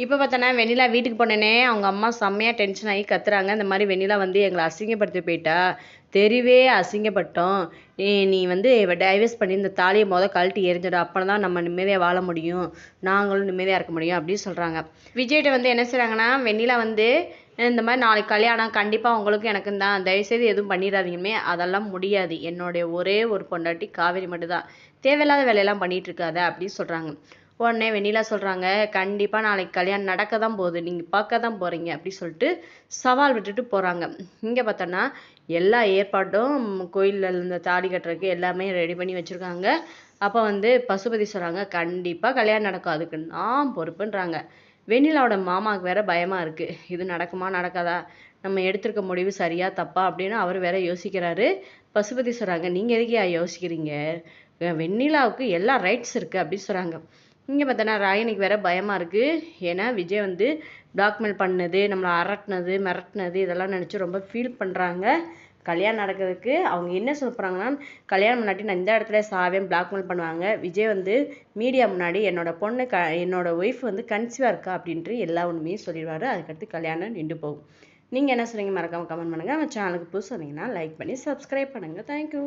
இப்போ பார்த்தோன்னா வெண்ணிலா வீட்டுக்கு போனேனே அவங்க அம்மா செம்மையாக டென்ஷன் ஆகி கத்துறாங்க. இந்த மாதிரி வெண்ணிலா வந்து எங்களை அசிங்கப்படுத்தி போயிட்டா. தெருவே அசிங்கப்பட்டோம். நீ- வந்து டைவர்ஸ் பண்ணி இந்த தாலியை மொதல் கழட்டி எரிஞ்சிடும் அப்போ தான் நம்ம நிம்மதியாக வாழ முடியும். நாங்களும் நிம்மதியாக இருக்க முடியும் அப்படின்னு சொல்கிறாங்க விஜய்கிட்ட வந்து என்ன செய்கிறாங்கன்னா வெண்ணிலா வந்து இந்த மாதிரி நாளைக்கு கல்யாணம் கண்டிப்பாக உங்களுக்கும் எனக்கு தான். தயவுசெய்து எதுவும் பண்ணிடாதீங்கமே அதெல்லாம் முடியாது. என்னுடைய ஒரே ஒரு பொண்டாட்டி காவேரி மட்டும்தான். தேவையில்லாத வேலையெல்லாம் பண்ணிகிட்டு இருக்காத அப்படின்னு சொல்கிறாங்க உடனே வெண்ணிலா சொல்கிறாங்க கண்டிப்பாக நாளைக்கு கல்யாணம் நடக்க தான் போகுது. நீங்கள் பார்க்க தான் போகிறீங்க அப்படி சொல்லிட்டு சவால் விட்டுட்டு போகிறாங்க இங்கே பார்த்தோன்னா எல்லா ஏற்பாட்டும் கோயிலில் இந்த தாலி கட்டுறதுக்கு எல்லாமே ரெடி பண்ணி வச்சுருக்காங்க. அப்போ வந்து பசுபதி சொல்கிறாங்க கண்டிப்பாக கல்யாணம் நடக்கும். அதுக்கு நான் பொறுப்புன்றாங்க. வெண்ணிலாவோட மாமாவுக்கு வேற பயமாக இருக்குது இது நடக்குமா நடக்காதா? நம்ம எடுத்திருக்க முடிவு சரியா தப்பா? அப்படின்னு அவர் வேற யோசிக்கிறாரு. பசுபதி சொல்கிறாங்க நீங்கள் எதுக்கியா யோசிக்கிறீங்க? வெண்ணிலாவுக்கு எல்லா ரைட்ஸ் இருக்குது அப்படின்னு சொல்கிறாங்க இங்கே பார்த்தோன்னா ராயனுக்கு வேற பயமாக இருக்குது ஏன்னா விஜய் வந்து பிளாக்மெயில் பண்ணது நம்மளை அரட்டினது மிரட்டினது இதெல்லாம் நினச்சி ரொம்ப ஃபீல் பண்ணுறாங்க கல்யாணம் நடக்கிறதுக்கு அவங்க என்ன சொல்கிறாங்கன்னா கல்யாணம் முன்னாடி நான் இந்த இடத்துல சாவேன் பிளாக்மெயில் பண்ணுவாங்க. விஜய் வந்து மீடியா முன்னாடி என்னோட பொண்ணு க என்னோட ஒய்ஃப் வந்து கன்சீவாக இருக்கா அப்படின்ட்டு எல்லா உண்மையும் சொல்லிடுவார். அதுக்கடுத்து கல்யாணம் நின்று போகும். நீங்கள் என்ன சொல்கிறீங்க மறக்காமல் கமெண்ட் பண்ணுங்கள் நம்ம சேனலுக்கு புதுசு சொன்னீங்கன்னா லைக் பண்ணி சப்ஸ்கிரைப் பண்ணுங்கள் தேங்க்யூ